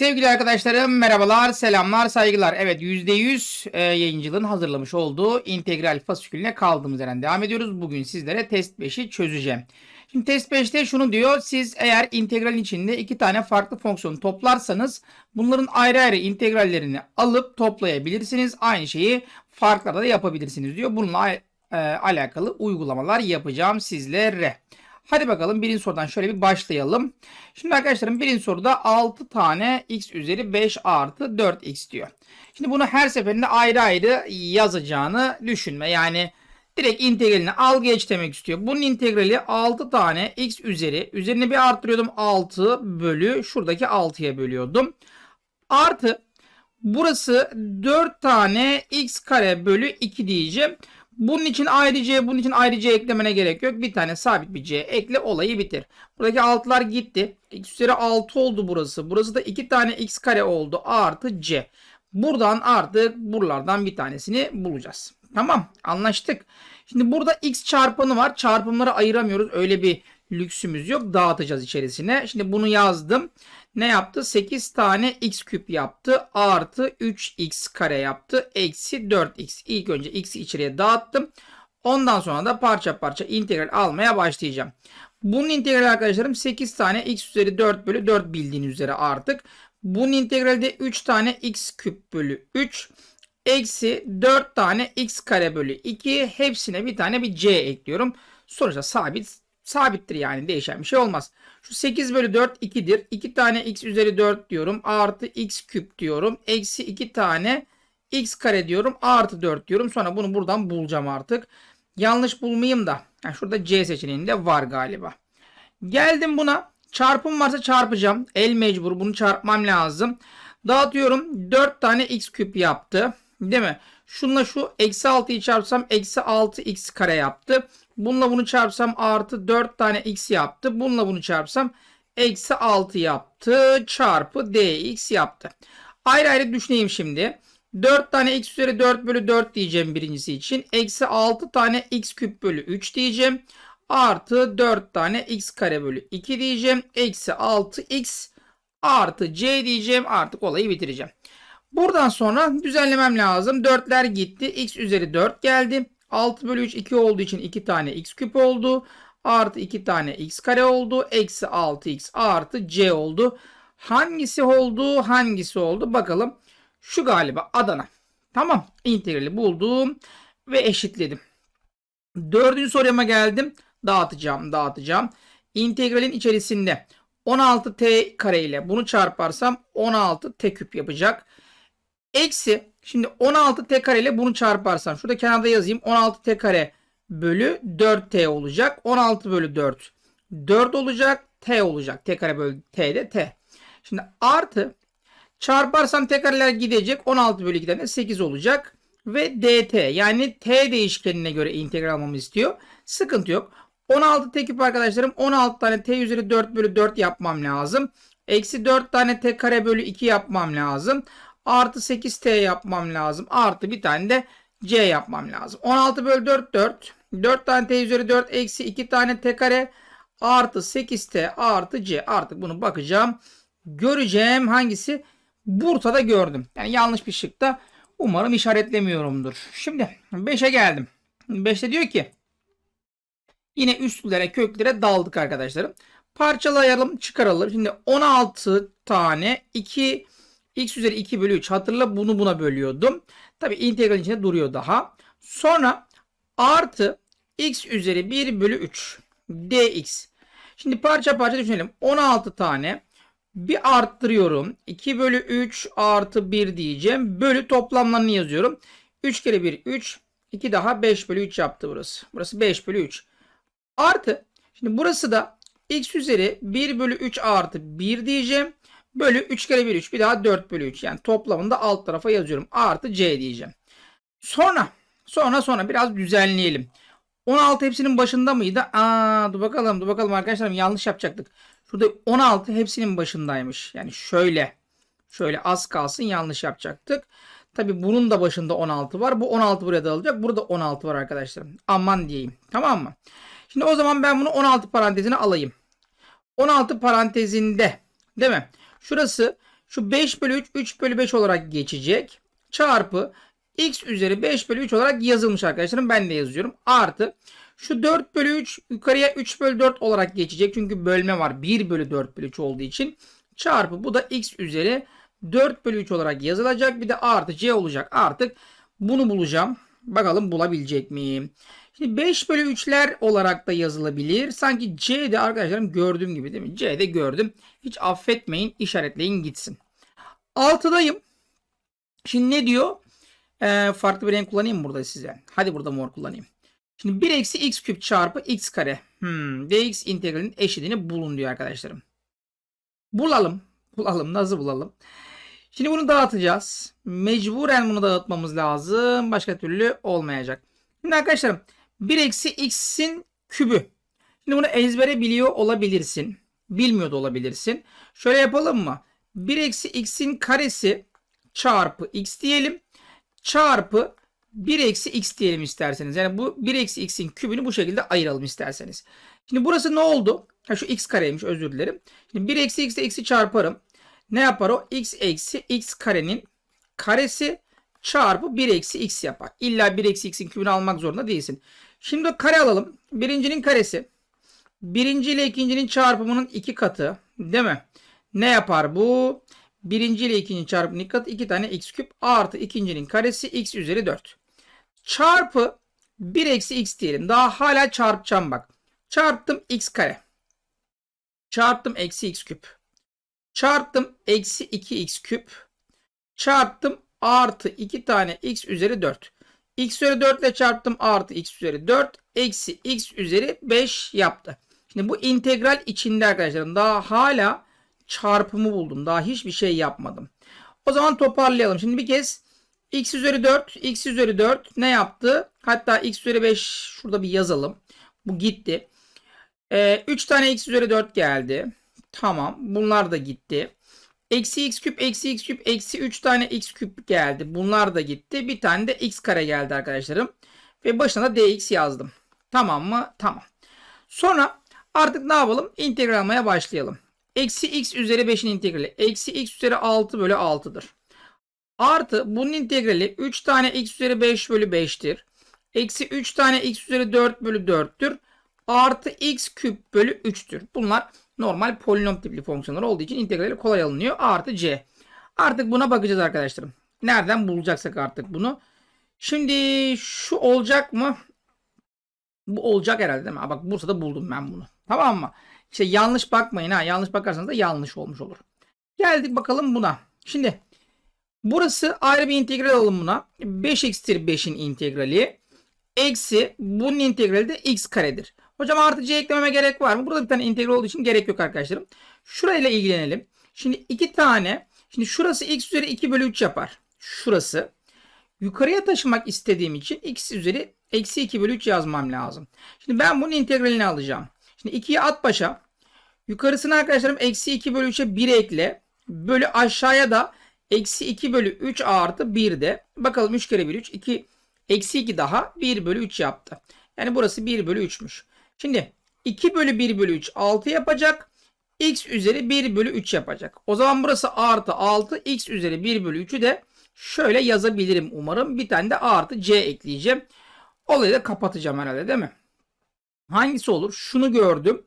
Sevgili arkadaşlarım merhabalar, selamlar, saygılar. Evet %100 e, yayıncılığın hazırlamış olduğu integral fasikülüne kaldığımız yerden devam ediyoruz. Bugün sizlere test 5'i çözeceğim. Şimdi test 5'te şunu diyor. Siz eğer integralin içinde iki tane farklı fonksiyonu toplarsanız bunların ayrı ayrı integrallerini alıp toplayabilirsiniz. Aynı şeyi farklarda da yapabilirsiniz diyor. Bununla e, alakalı uygulamalar yapacağım sizlere. Hadi bakalım birinci sorudan şöyle bir başlayalım. Şimdi arkadaşlarım birinci soruda 6 tane x üzeri 5 artı 4x diyor. Şimdi bunu her seferinde ayrı ayrı yazacağını düşünme. Yani direkt integralini al geç demek istiyor. Bunun integrali 6 tane x üzeri. Üzerine bir arttırıyordum 6 bölü şuradaki 6'ya bölüyordum. Artı burası 4 tane x kare bölü 2 diyeceğim. Bunun için ayrı c, bunun için ayrı c eklemene gerek yok. Bir tane sabit bir c ekle olayı bitir. Buradaki 6'lar gitti. x üzeri 6 oldu burası. Burası da 2 tane x kare oldu. Artı c. Buradan artık buralardan bir tanesini bulacağız. Tamam anlaştık. Şimdi burada x çarpanı var. Çarpımları ayıramıyoruz. Öyle bir lüksümüz yok. Dağıtacağız içerisine. Şimdi bunu yazdım. Ne yaptı? 8 tane x küp yaptı. Artı 3x kare yaptı. Eksi 4x. İlk önce x'i içeriye dağıttım. Ondan sonra da parça parça integral almaya başlayacağım. Bunun integrali arkadaşlarım 8 tane x üzeri 4 bölü 4 bildiğiniz üzere artık. Bunun integrali de 3 tane x küp bölü 3 eksi 4 tane x kare bölü 2 hepsine bir tane bir c ekliyorum. Sonuçta sabit sabittir yani değişen bir şey olmaz. Şu 8 bölü 4 2'dir. 2 tane x üzeri 4 diyorum. Artı x küp diyorum. Eksi 2 tane x kare diyorum. Artı 4 diyorum. Sonra bunu buradan bulacağım artık. Yanlış bulmayayım da. Yani şurada c seçeneğinde var galiba. Geldim buna. Çarpım varsa çarpacağım. El mecbur bunu çarpmam lazım. Dağıtıyorum. 4 tane x küp yaptı. Değil mi? Şunla şu eksi 6'yı çarpsam eksi 6x kare yaptı. Bununla bunu çarpsam artı 4 tane x yaptı. Bununla bunu çarpsam eksi 6 yaptı. Çarpı dx yaptı. Ayrı ayrı düşüneyim şimdi. 4 tane x üzeri 4 bölü 4 diyeceğim birincisi için. Eksi 6 tane x küp bölü 3 diyeceğim. Artı 4 tane x kare bölü 2 diyeceğim. Eksi 6x artı c diyeceğim. Artık olayı bitireceğim. Buradan sonra düzenlemem lazım. 4'ler gitti. x üzeri 4 geldi. 6 bölü 3 2 olduğu için 2 tane x küp oldu. Artı 2 tane x kare oldu. Eksi 6x artı c oldu. Hangisi oldu? Hangisi oldu? Bakalım. Şu galiba Adana. Tamam. İntegrali buldum ve eşitledim. Dördüncü soruya geldim. Dağıtacağım, dağıtacağım. İntegralin içerisinde 16t kare ile bunu çarparsam 16t küp yapacak. Eksi şimdi 16t kare ile bunu çarparsam şurada kenarda yazayım 16t kare bölü 4t olacak. 16 bölü 4 4 olacak. T olacak. T kare bölü t de t. Şimdi artı çarparsam t kareler gidecek. 16 bölü 2'den de 8 olacak. Ve dt yani t değişkenine göre integral almamı istiyor. Sıkıntı yok. 16 t küp arkadaşlarım 16 tane t üzeri 4 bölü 4 yapmam lazım. Eksi 4 tane t kare bölü 2 yapmam lazım. Artı 8t yapmam lazım. Artı bir tane de c yapmam lazım. 16 bölü 4 4. 4 tane t üzeri 4 eksi 2 tane t kare artı 8t artı c. Artık bunu bakacağım. Göreceğim hangisi? Bursa'da gördüm. Yani yanlış bir şıkta umarım işaretlemiyorumdur. Şimdi 5'e geldim. 5'te diyor ki yine üstlere köklere daldık arkadaşlarım. Parçalayalım çıkaralım. Şimdi 16 tane 2 x üzeri 2 bölü 3 hatırla bunu buna bölüyordum. Tabi integral içinde duruyor daha. Sonra artı x üzeri 1 bölü 3 dx. Şimdi parça parça düşünelim. 16 tane bir arttırıyorum. 2 bölü 3 artı 1 diyeceğim. Bölü toplamlarını yazıyorum. 3 kere 1 3. 2 daha 5 bölü 3 yaptı burası. Burası 5 bölü 3. Artı. Şimdi burası da x üzeri 1 bölü 3 artı 1 diyeceğim. Bölü 3 kere 1 3 bir daha 4 bölü 3 yani toplamında alt tarafa yazıyorum. Artı c diyeceğim. Sonra sonra sonra biraz düzenleyelim. 16 hepsinin başında mıydı? Aa dur bakalım dur bakalım arkadaşlarım yanlış yapacaktık. Şurada 16 hepsinin başındaymış. Yani şöyle şöyle az kalsın yanlış yapacaktık. Tabi bunun da başında 16 var. Bu 16 buraya dağılacak. Burada 16 var arkadaşlarım. Aman diyeyim. Tamam mı? Şimdi o zaman ben bunu 16 parantezine alayım. 16 parantezinde değil mi? Şurası Şu 5 bölü 3 3 bölü 5 olarak geçecek. Çarpı x üzeri 5 bölü 3 olarak yazılmış arkadaşlarım. Ben de yazıyorum. Artı şu 4 bölü 3 yukarıya 3 bölü 4 olarak geçecek. Çünkü bölme var. 1 bölü 4 bölü 3 olduğu için. Çarpı bu da x üzeri 4 bölü 3 olarak yazılacak. Bir de artı c olacak. Artık bunu bulacağım. Bakalım bulabilecek miyim? Şimdi 5 bölü 3'ler olarak da yazılabilir. Sanki C'de arkadaşlarım gördüğüm gibi değil mi? C'de gördüm. Hiç affetmeyin işaretleyin gitsin. 6'dayım. Şimdi ne diyor? Ee, farklı bir renk kullanayım burada size? Hadi burada mor kullanayım. Şimdi 1 eksi x küp çarpı x kare. Hmm, dx integralinin eşitini bulun diyor arkadaşlarım. Bulalım. Bulalım. Nasıl bulalım? Şimdi bunu dağıtacağız. Mecburen bunu dağıtmamız lazım. Başka türlü olmayacak. Şimdi arkadaşlarım 1 eksi x'in kübü. Şimdi bunu ezbere biliyor olabilirsin. Bilmiyor da olabilirsin. Şöyle yapalım mı? 1 eksi x'in karesi çarpı x diyelim. Çarpı 1 eksi x diyelim isterseniz. Yani bu 1 eksi x'in kübünü bu şekilde ayıralım isterseniz. Şimdi burası ne oldu? Ha şu x kareymiş özür dilerim. Şimdi 1 eksi x ile x'i çarparım. Ne yapar o? x eksi x karenin karesi çarpı 1 eksi x yapar. İlla 1 eksi x'in kübünü almak zorunda değilsin. Şimdi kare alalım. Birincinin karesi. Birinci ile ikincinin çarpımının iki katı. Değil mi? Ne yapar bu? Birinci ile ikincinin çarpımının iki katı. iki tane x küp artı ikincinin karesi x üzeri 4. Çarpı 1 eksi x diyelim. Daha hala çarpacağım bak. Çarptım x kare. Çarptım eksi x küp. Çarptım eksi 2x küp. Çarptım artı 2 tane x üzeri 4. x üzeri 4 ile çarptım artı x üzeri 4. Eksi x üzeri 5 yaptı. Şimdi bu integral içinde arkadaşlarım daha hala çarpımı buldum. Daha hiçbir şey yapmadım. O zaman toparlayalım. Şimdi bir kez x üzeri 4, x üzeri 4 ne yaptı? Hatta x üzeri 5 şurada bir yazalım. Bu gitti. Ee, 3 tane x üzeri 4 geldi. Tamam. Bunlar da gitti. Eksi x küp, eksi x küp, eksi 3 tane x küp geldi. Bunlar da gitti. Bir tane de x kare geldi arkadaşlarım. Ve başına da dx yazdım. Tamam mı? Tamam. Sonra artık ne yapalım? İntegral almaya başlayalım. Eksi x üzeri 5'in integrali. Eksi x üzeri 6 bölü 6'dır. Artı bunun integrali 3 tane x üzeri 5 bölü 5'tir. Eksi 3 tane x üzeri 4 bölü 4'tür. Artı x küp bölü 3'tür. Bunlar normal polinom tipli fonksiyonlar olduğu için integrali kolay alınıyor. Artı c. Artık buna bakacağız arkadaşlarım. Nereden bulacaksak artık bunu. Şimdi şu olacak mı? Bu olacak herhalde değil mi? Ha, bak Bursa'da buldum ben bunu. Tamam mı? İşte yanlış bakmayın ha. Yanlış bakarsanız da yanlış olmuş olur. Geldik bakalım buna. Şimdi burası ayrı bir integral alalım buna. 5 x'tir 5'in integrali. Eksi bunun integrali de x karedir. Hocam artı c eklememe gerek var mı? Burada bir tane integral olduğu için gerek yok arkadaşlarım. Şurayla ilgilenelim. Şimdi iki tane. Şimdi şurası x üzeri 2 bölü 3 yapar. Şurası. Yukarıya taşımak istediğim için x üzeri eksi 2 bölü 3 yazmam lazım. Şimdi ben bunun integralini alacağım. Şimdi 2'yi at başa. Yukarısına arkadaşlarım eksi 2 bölü 3'e 1 ekle. Bölü aşağıya da eksi 2 bölü 3 artı 1 de. Bakalım 3 kere 1 3. 2 eksi 2 daha 1 bölü 3 yaptı. Yani burası 1 bölü 3'müş. Şimdi 2 bölü 1 bölü 3 6 yapacak. X üzeri 1 bölü 3 yapacak. O zaman burası artı 6. X üzeri 1 bölü 3'ü de şöyle yazabilirim umarım. Bir tane de artı C ekleyeceğim. Olayı da kapatacağım herhalde değil mi? Hangisi olur? Şunu gördüm.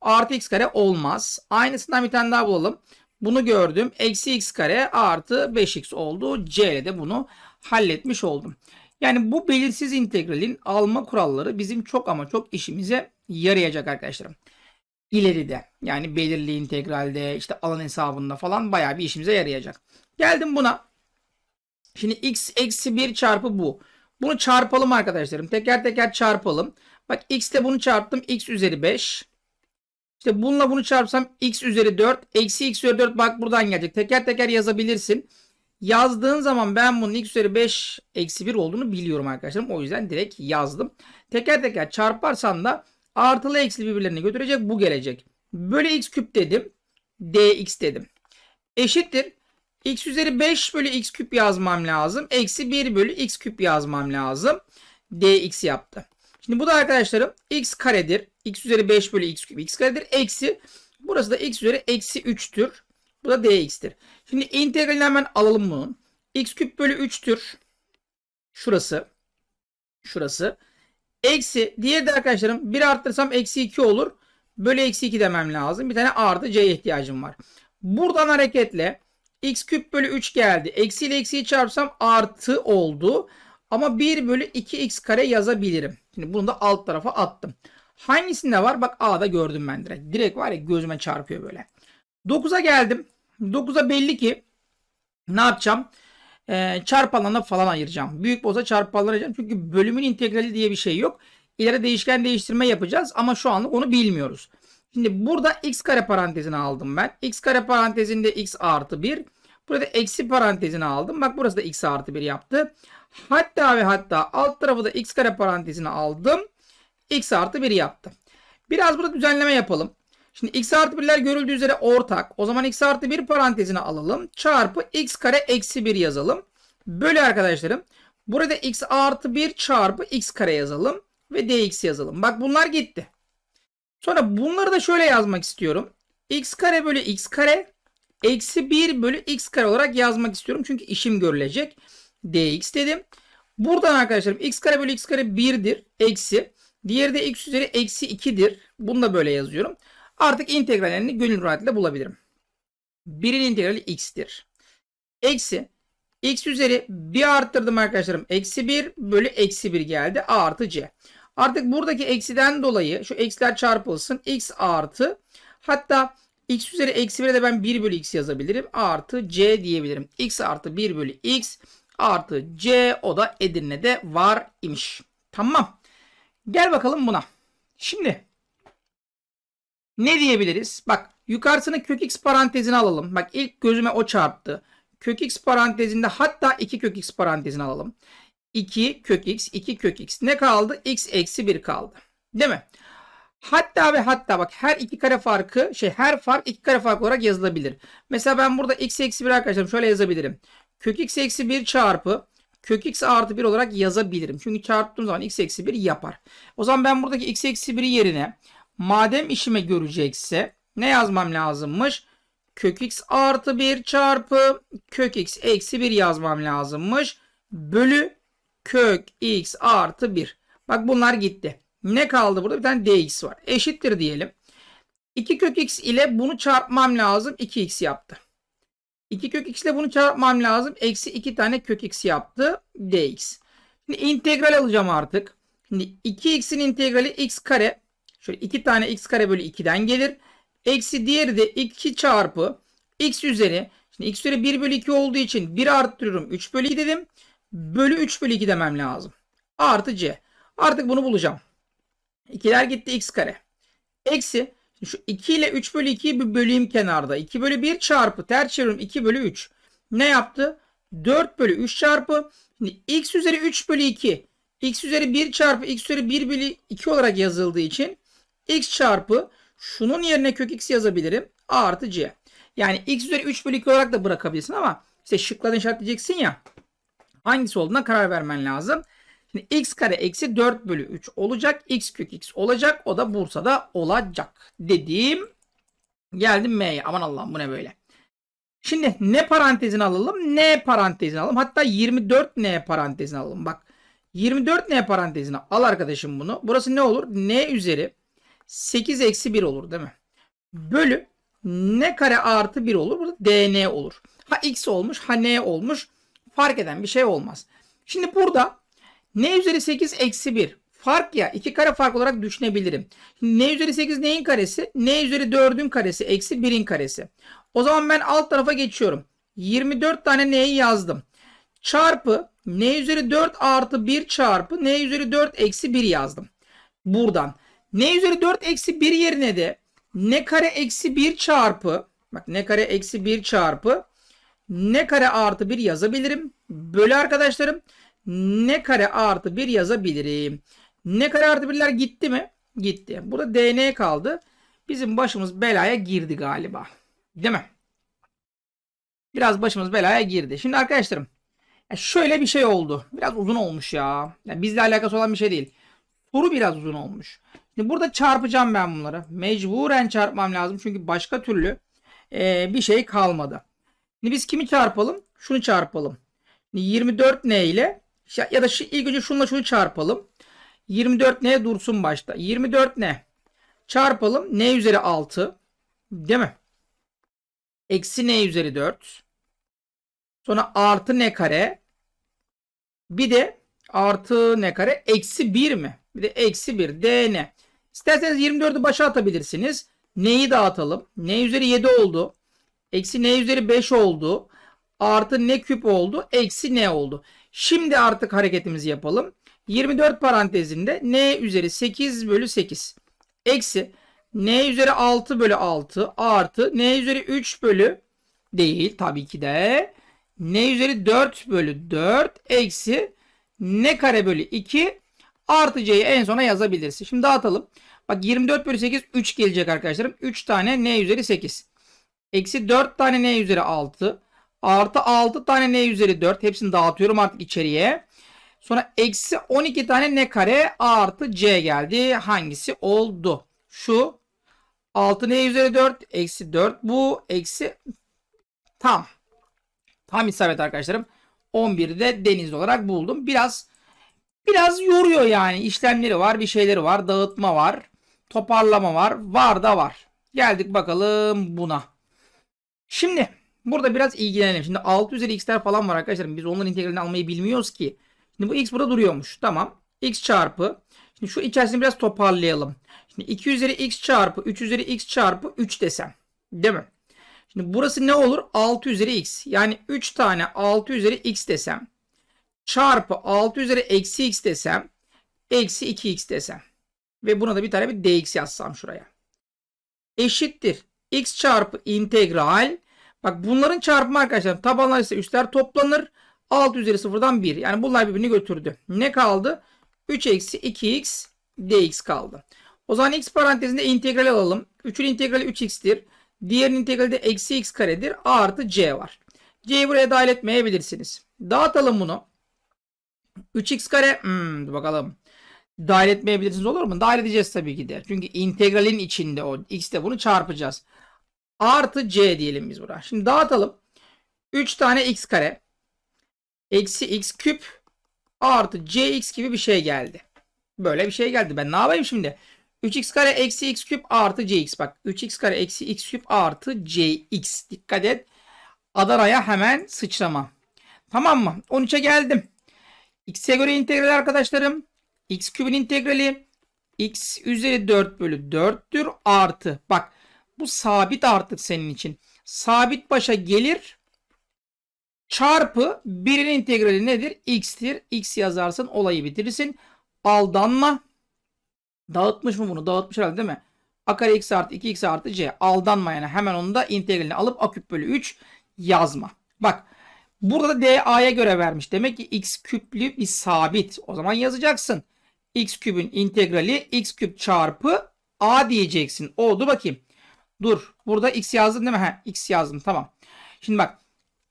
Artı x kare olmaz. Aynısından bir tane daha bulalım. Bunu gördüm. Eksi x kare artı 5x oldu. C ile de bunu halletmiş oldum. Yani bu belirsiz integralin alma kuralları bizim çok ama çok işimize yarayacak arkadaşlarım. İleride yani belirli integralde işte alan hesabında falan bayağı bir işimize yarayacak. Geldim buna. Şimdi x eksi 1 çarpı bu. Bunu çarpalım arkadaşlarım. Teker teker çarpalım. Bak x ile bunu çarptım. x üzeri 5. İşte bununla bunu çarpsam x üzeri 4. Eksi x üzeri 4 bak buradan gelecek. Teker teker yazabilirsin. Yazdığın zaman ben bunun x üzeri 5 eksi 1 olduğunu biliyorum arkadaşlarım. O yüzden direkt yazdım. Teker teker çarparsan da artılı eksi birbirlerini götürecek. Bu gelecek. Böyle x küp dedim. dx dedim. Eşittir. x üzeri 5 bölü x küp yazmam lazım. Eksi 1 bölü x küp yazmam lazım. dx yaptı. Şimdi bu da arkadaşlarım x karedir. x üzeri 5 bölü x küp x karedir. Eksi burası da x üzeri eksi 3'tür. Bu da dx'tir. Şimdi integralini hemen alalım bunun. x küp bölü 3'tür. Şurası. Şurası. Eksi. Diğeri de arkadaşlarım 1 arttırsam eksi 2 olur. Bölü eksi 2 demem lazım. Bir tane artı c'ye ihtiyacım var. Buradan hareketle x küp bölü 3 geldi. Eksi ile eksiyi çarpsam artı oldu. Ama 1 bölü 2x kare yazabilirim. Şimdi bunu da alt tarafa attım. Hangisinde var? Bak A'da gördüm ben direkt. Direkt var ya gözüme çarpıyor böyle. 9'a geldim. 9'a belli ki ne yapacağım? Ee, çarpanlarına falan ayıracağım. Büyük boza çarpanlarına ayıracağım. Çünkü bölümün integrali diye bir şey yok. İleride değişken değiştirme yapacağız ama şu anlık onu bilmiyoruz. Şimdi burada x kare parantezini aldım ben. x kare parantezinde x artı 1. Burada eksi parantezini aldım. Bak burası da x artı 1 yaptı. Hatta ve hatta alt tarafı da x kare parantezini aldım. x artı 1 yaptı. Biraz burada düzenleme yapalım. Şimdi x artı 1'ler görüldüğü üzere ortak. O zaman x artı 1 parantezini alalım. Çarpı x kare eksi 1 yazalım. Bölü arkadaşlarım. Burada x artı 1 çarpı x kare yazalım. Ve dx yazalım. Bak bunlar gitti. Sonra bunları da şöyle yazmak istiyorum. x kare bölü x kare eksi 1 bölü x kare olarak yazmak istiyorum. Çünkü işim görülecek. dx dedim. Buradan arkadaşlarım x kare bölü x kare 1'dir. Eksi. Diğeri de x üzeri eksi 2'dir. Bunu da böyle yazıyorum. Artık integrallerini gönül rahatıyla bulabilirim. 1'in integrali x'tir. Eksi x üzeri 1 arttırdım arkadaşlarım. Eksi 1 bölü eksi 1 geldi. A artı c. Artık buradaki eksiden dolayı şu eksiler çarpılsın. x artı hatta x üzeri eksi 1'e de ben 1 bölü x yazabilirim. A artı c diyebilirim. x artı 1 bölü x artı c o da Edirne'de var imiş. Tamam. Gel bakalım buna. Şimdi ne diyebiliriz? Bak yukarısını kök x parantezine alalım. Bak ilk gözüme o çarptı. Kök x parantezinde hatta 2 kök x parantezine alalım. 2 kök x 2 kök x ne kaldı? x eksi 1 kaldı. Değil mi? Hatta ve hatta bak her iki kare farkı şey her fark iki kare fark olarak yazılabilir. Mesela ben burada x eksi 1 arkadaşlarım şöyle yazabilirim. Kök x eksi 1 çarpı kök x artı 1 olarak yazabilirim. Çünkü çarptığım zaman x eksi 1 yapar. O zaman ben buradaki x eksi 1'i yerine madem işime görecekse ne yazmam lazımmış? Kök x artı 1 çarpı kök x eksi 1 yazmam lazımmış. Bölü kök x artı 1. Bak bunlar gitti. Ne kaldı burada? Bir tane dx var. Eşittir diyelim. 2 kök x ile bunu çarpmam lazım. 2x yaptı. 2 kök x ile bunu çarpmam lazım. Eksi 2 tane kök x yaptı. dx. Şimdi integral alacağım artık. Şimdi 2x'in integrali x kare. Şöyle 2 tane x kare bölü 2'den gelir. Eksi diğeri de 2 çarpı x üzeri. Şimdi x üzeri 1 bölü 2 olduğu için 1 arttırıyorum. 3 bölü 2 dedim. Bölü 3 bölü 2 demem lazım. Artı c. Artık bunu bulacağım. 2'ler gitti x kare. Eksi. Şu 2 ile 3 bölü 2'yi bir böleyim kenarda. 2 bölü 1 çarpı ters çeviriyorum 2 bölü 3. Ne yaptı? 4 bölü 3 çarpı. Şimdi x üzeri 3 bölü 2. x üzeri 1 çarpı x üzeri 1 bölü 2 olarak yazıldığı için x çarpı şunun yerine kök x yazabilirim. A artı c. Yani x üzeri 3 bölü 2 olarak da bırakabilirsin ama işte şıklardan işaretleyeceksin ya. Hangisi olduğuna karar vermen lazım. Şimdi x kare eksi 4 bölü 3 olacak. x kök x olacak. O da Bursa'da olacak. Dediğim geldim M'ye. Aman Allah'ım bu ne böyle. Şimdi ne parantezini alalım? Ne parantezini alalım. Hatta 24 ne parantezini alalım. Bak 24 ne parantezini al arkadaşım bunu. Burası ne olur? n üzeri 8 eksi 1 olur değil mi? Bölü ne kare artı 1 olur. Burada dn olur. Ha x olmuş ha n olmuş. Fark eden bir şey olmaz. Şimdi burada n üzeri 8 eksi 1 fark ya iki kare fark olarak düşünebilirim. N üzeri 8 neyin karesi? n üzeri 4'ün karesi eksi 1'in karesi. O zaman ben alt tarafa geçiyorum. 24 tane n'yi yazdım. Çarpı n üzeri 4 artı 1 çarpı n üzeri 4 eksi 1 yazdım. Buradan. N üzeri 4 eksi 1 yerine de n kare eksi 1 çarpı bak n kare eksi 1 çarpı n kare artı 1 yazabilirim. Bölü arkadaşlarım n kare artı 1 yazabilirim. n kare artı 1'ler gitti mi? Gitti. Burada dn kaldı. Bizim başımız belaya girdi galiba. Değil mi? Biraz başımız belaya girdi. Şimdi arkadaşlarım şöyle bir şey oldu. Biraz uzun olmuş ya. Yani bizle alakası olan bir şey değil. Soru biraz uzun olmuş. Şimdi burada çarpacağım ben bunları. Mecburen çarpmam lazım. Çünkü başka türlü e, bir şey kalmadı. Şimdi biz kimi çarpalım? Şunu çarpalım. 24 ne ile ya da şu, ilk önce şununla şunu çarpalım. 24 ne dursun başta. 24 ne? Çarpalım. n üzeri 6. Değil mi? Eksi n üzeri 4. Sonra artı n kare. Bir de artı n kare. Eksi 1 mi? Bir de eksi 1. dn. İsterseniz 24'ü başa atabilirsiniz. N'yi dağıtalım. n üzeri 7 oldu. Eksi n üzeri 5 oldu. Artı n küp oldu. Eksi n oldu. Şimdi artık hareketimizi yapalım. 24 parantezinde n üzeri 8 bölü 8. Eksi n üzeri 6 bölü 6 artı n üzeri 3 bölü değil tabii ki de n üzeri 4 bölü 4 eksi n kare bölü 2 artı c'yi en sona yazabilirsin. Şimdi dağıtalım. Bak 24 bölü 8 3 gelecek arkadaşlarım. 3 tane n üzeri 8. Eksi 4 tane n üzeri 6. Artı 6 tane n üzeri 4. Hepsini dağıtıyorum artık içeriye. Sonra eksi 12 tane n kare artı c geldi. Hangisi oldu? Şu 6 n üzeri 4 eksi 4 bu eksi tam. Tam isabet arkadaşlarım. 11'i de deniz olarak buldum. Biraz biraz yoruyor yani. İşlemleri var, bir şeyleri var, dağıtma var, toparlama var, var da var. Geldik bakalım buna. Şimdi burada biraz ilgilenelim. Şimdi 6 üzeri x'ler falan var arkadaşlar. Biz onların integralini almayı bilmiyoruz ki. Şimdi bu x burada duruyormuş. Tamam. x çarpı. Şimdi şu içerisini biraz toparlayalım. Şimdi 2 üzeri x çarpı 3 üzeri x çarpı 3 desem. Değil mi? Şimdi burası ne olur? 6 üzeri x. Yani 3 tane 6 üzeri x desem. Çarpı 6 üzeri eksi x desem. Eksi 2x desem. Ve buna da bir tane bir dx yazsam şuraya. Eşittir. x çarpı integral. Bak bunların çarpımı arkadaşlar tabanlar ise üstler toplanır. 6 üzeri sıfırdan 1. Yani bunlar birbirini götürdü. Ne kaldı? 3 eksi 2x dx kaldı. O zaman x parantezinde integral alalım. 3'ün integrali 3x'tir. Diğerinin integrali de eksi x karedir. A artı c var. C'yi buraya dahil etmeyebilirsiniz. Dağıtalım bunu. 3x kare. Hmm, bakalım. Dahil etmeyebilirsiniz olur mu? Dahil edeceğiz tabii ki de. Çünkü integralin içinde o. X de bunu çarpacağız. Artı c diyelim biz buraya. Şimdi dağıtalım. 3 tane x kare. Eksi x küp. Artı cx gibi bir şey geldi. Böyle bir şey geldi. Ben ne yapayım şimdi? 3x kare eksi x küp artı cx. Bak 3x kare eksi x küp artı cx. Dikkat et. Adana'ya hemen sıçrama. Tamam mı? 13'e geldim. X'e göre integral arkadaşlarım. x küpün integrali x üzeri 4 bölü 4'tür artı. Bak bu sabit artık senin için. Sabit başa gelir. Çarpı 1'in integrali nedir? x'tir. x yazarsın olayı bitirirsin. Aldanma. Dağıtmış mı bunu? Dağıtmış herhalde değil mi? A kare x artı 2x artı c. Aldanma yani hemen onu da integralini alıp a küp bölü 3 yazma. Bak burada da da'ya göre vermiş. Demek ki x küplü bir sabit. O zaman yazacaksın. x küpün integrali x küp çarpı a diyeceksin. Oldu bakayım. Dur. Burada x yazdım değil mi? Ha, x yazdım. Tamam. Şimdi bak.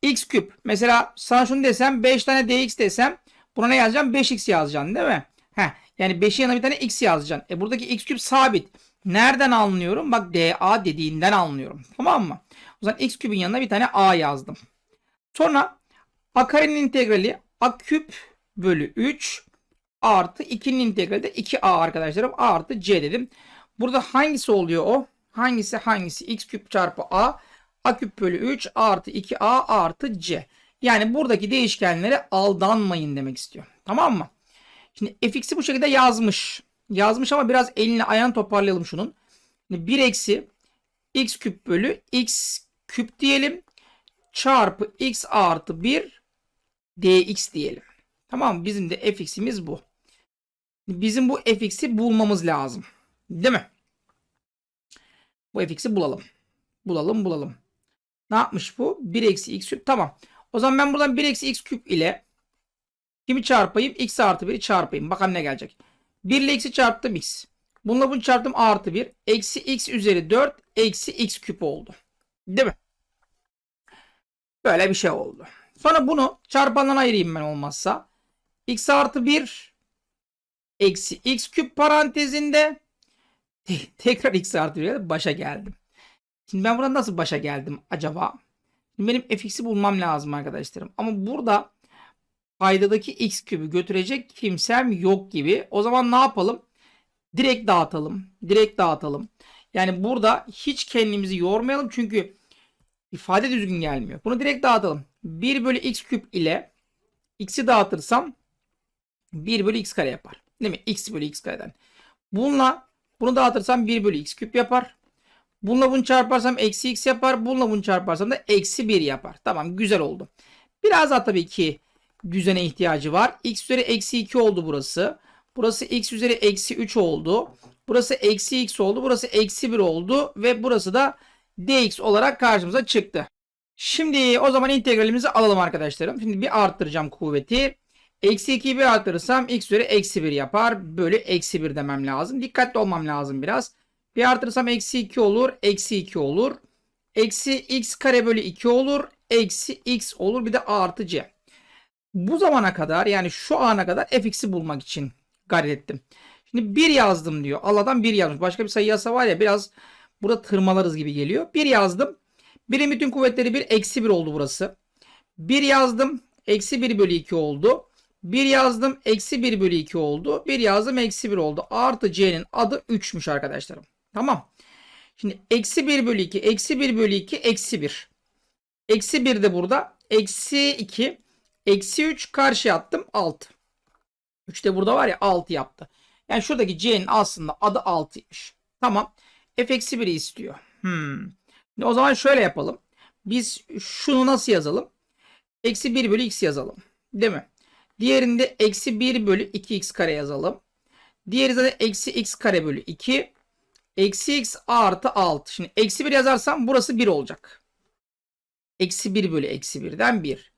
x küp. Mesela sana şunu desem 5 tane dx desem buna ne yazacağım? 5x yazacaksın değil mi? Heh, yani 5'in yanına bir tane x yazacaksın. E buradaki x küp sabit. Nereden anlıyorum? Bak dA dediğinden anlıyorum. Tamam mı? O zaman x küpün yanına bir tane a yazdım. Sonra a karenin integrali a küp bölü 3 artı 2'nin integrali de 2a arkadaşlarım. A artı c dedim. Burada hangisi oluyor o? Hangisi hangisi? x küp çarpı a. a küp bölü 3 artı 2a artı c. Yani buradaki değişkenlere aldanmayın demek istiyor. Tamam mı? Şimdi fx'i bu şekilde yazmış. Yazmış ama biraz elini ayağını toparlayalım şunun. Şimdi 1 eksi x küp bölü x küp diyelim. Çarpı x artı 1 dx diyelim. Tamam mı? Bizim de fx'imiz bu. Bizim bu fx'i bulmamız lazım. Değil mi? Bu fx'i bulalım. Bulalım bulalım. Ne yapmış bu? 1 eksi x küp. Tamam. O zaman ben buradan 1 eksi x küp ile kimi çarpayım? x artı 1'i çarpayım. Bakalım ne gelecek. 1 ile x'i çarptım x. Bununla bunu çarptım artı 1. Eksi x üzeri 4 eksi x küp oldu. Değil mi? Böyle bir şey oldu. Sonra bunu çarpandan ayırayım ben olmazsa. x artı 1 eksi x küp parantezinde tekrar x artı 1 başa geldim. Şimdi ben buradan nasıl başa geldim acaba? Şimdi benim fx'i bulmam lazım arkadaşlarım. Ama burada paydadaki x kübü götürecek kimsem yok gibi. O zaman ne yapalım? Direkt dağıtalım. Direkt dağıtalım. Yani burada hiç kendimizi yormayalım çünkü ifade düzgün gelmiyor. Bunu direkt dağıtalım. 1 bölü x küp ile x'i dağıtırsam 1 bölü x kare yapar. Değil mi? x bölü x kareden. Bununla bunu dağıtırsam 1 bölü x küp yapar. Bununla bunu çarparsam eksi x yapar. Bununla bunu çarparsam da eksi 1 yapar. Tamam güzel oldu. Biraz daha tabii ki düzene ihtiyacı var. x üzeri eksi 2 oldu burası. Burası x üzeri eksi 3 oldu. Burası eksi x oldu. Burası eksi 1 oldu. Ve burası da dx olarak karşımıza çıktı. Şimdi o zaman integralimizi alalım arkadaşlarım. Şimdi bir arttıracağım kuvveti. Eksi 2'yi bir arttırırsam x üzeri eksi 1 yapar. Bölü eksi 1 demem lazım. Dikkatli olmam lazım biraz. Bir artırırsam eksi 2 olur. Eksi 2 olur. Eksi x kare bölü 2 olur. Eksi x olur. Bir de artı c. Bu zamana kadar yani şu ana kadar fx'i bulmak için gayret ettim. Şimdi 1 yazdım diyor. Allah'tan 1 yazmış. Başka bir sayı yazsa var ya biraz burada tırmalarız gibi geliyor. 1 yazdım. 1'in bütün kuvvetleri 1. Eksi 1 oldu burası. 1 yazdım. Eksi 1 bölü 2 oldu. 1 yazdım. Eksi 1 bölü 2 oldu. 1 yazdım. Eksi 1 oldu. Artı c'nin adı 3'müş arkadaşlarım. Tamam. Şimdi eksi 1 bölü 2. Eksi 1 bölü 2. Eksi 1. Eksi 1 de burada. Eksi 2. Eksi 3 karşıya attım 6. 3 de burada var ya 6 yaptı. Yani şuradaki c'nin aslında adı 6'ymış. Tamam. F eksi 1'i istiyor. Hmm. O zaman şöyle yapalım. Biz şunu nasıl yazalım? Eksi 1 bölü x yazalım. Değil mi? Diğerinde eksi 1 bölü 2x kare yazalım. Diğeri de eksi x kare bölü 2. Eksi x artı 6. Şimdi eksi 1 yazarsam burası 1 olacak. Eksi 1 bölü eksi 1'den 1.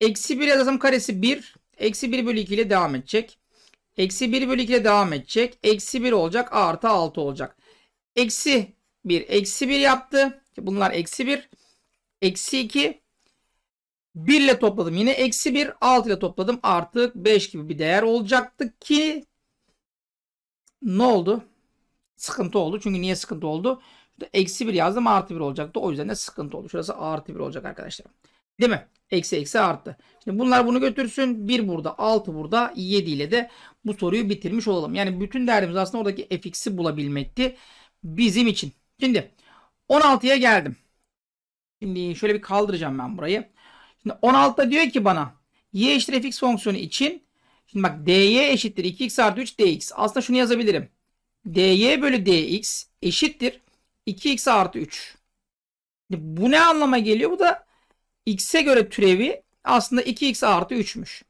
Eksi 1 yazarsam karesi 1. Eksi 1 bölü 2 ile devam edecek. Eksi 1 bölü 2 ile devam edecek. Eksi 1 olacak artı 6 olacak. Eksi 1 eksi 1 yaptı. Bunlar eksi 1. Eksi 2. 1 ile topladım yine eksi 1. 6 ile topladım artık 5 gibi bir değer olacaktı ki ne oldu? Sıkıntı oldu. Çünkü niye sıkıntı oldu? Şurada eksi 1 yazdım artı 1 olacaktı. O yüzden de sıkıntı oldu. Şurası artı 1 olacak arkadaşlar. Değil mi? Eksi eksi artı. Şimdi bunlar bunu götürsün. 1 burada 6 burada 7 ile de bu soruyu bitirmiş olalım. Yani bütün derdimiz aslında oradaki fx'i bulabilmekti. Bizim için. Şimdi 16'ya geldim. Şimdi şöyle bir kaldıracağım ben burayı. Şimdi 16'da diyor ki bana y eşittir fx fonksiyonu için şimdi bak dy eşittir 2x artı 3 dx. Aslında şunu yazabilirim. dy bölü dx eşittir 2x artı 3. Şimdi bu ne anlama geliyor? Bu da x'e göre türevi aslında 2x artı 3'müş.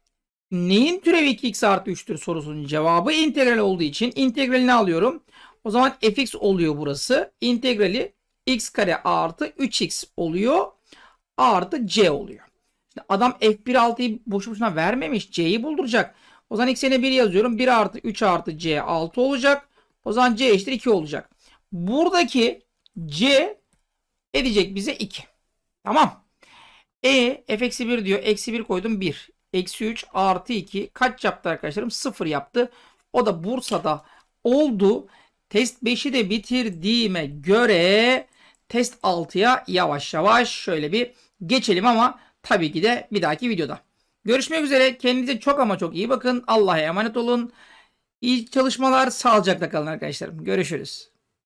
Neyin türevi 2x artı 3'tür sorusunun cevabı integral olduğu için integralini alıyorum. O zaman fx oluyor burası. İntegrali x kare artı 3x oluyor. Artı c oluyor. Şimdi adam f1.6'yı boşu boşuna vermemiş. c'yi bulduracak. O zaman x'ine 1 yazıyorum. 1 artı 3 artı c 6 olacak. O zaman c eşittir 2 olacak. Buradaki c edecek bize 2. Tamam. E f eksi 1 diyor. Eksi 1 koydum 1. Eksi 3 artı 2 kaç yaptı arkadaşlarım? 0 yaptı. O da Bursa'da oldu. Test 5'i de bitirdiğime göre test 6'ya yavaş yavaş şöyle bir geçelim ama tabii ki de bir dahaki videoda. Görüşmek üzere. Kendinize çok ama çok iyi bakın. Allah'a emanet olun. İyi çalışmalar. Sağlıcakla kalın arkadaşlarım. Görüşürüz.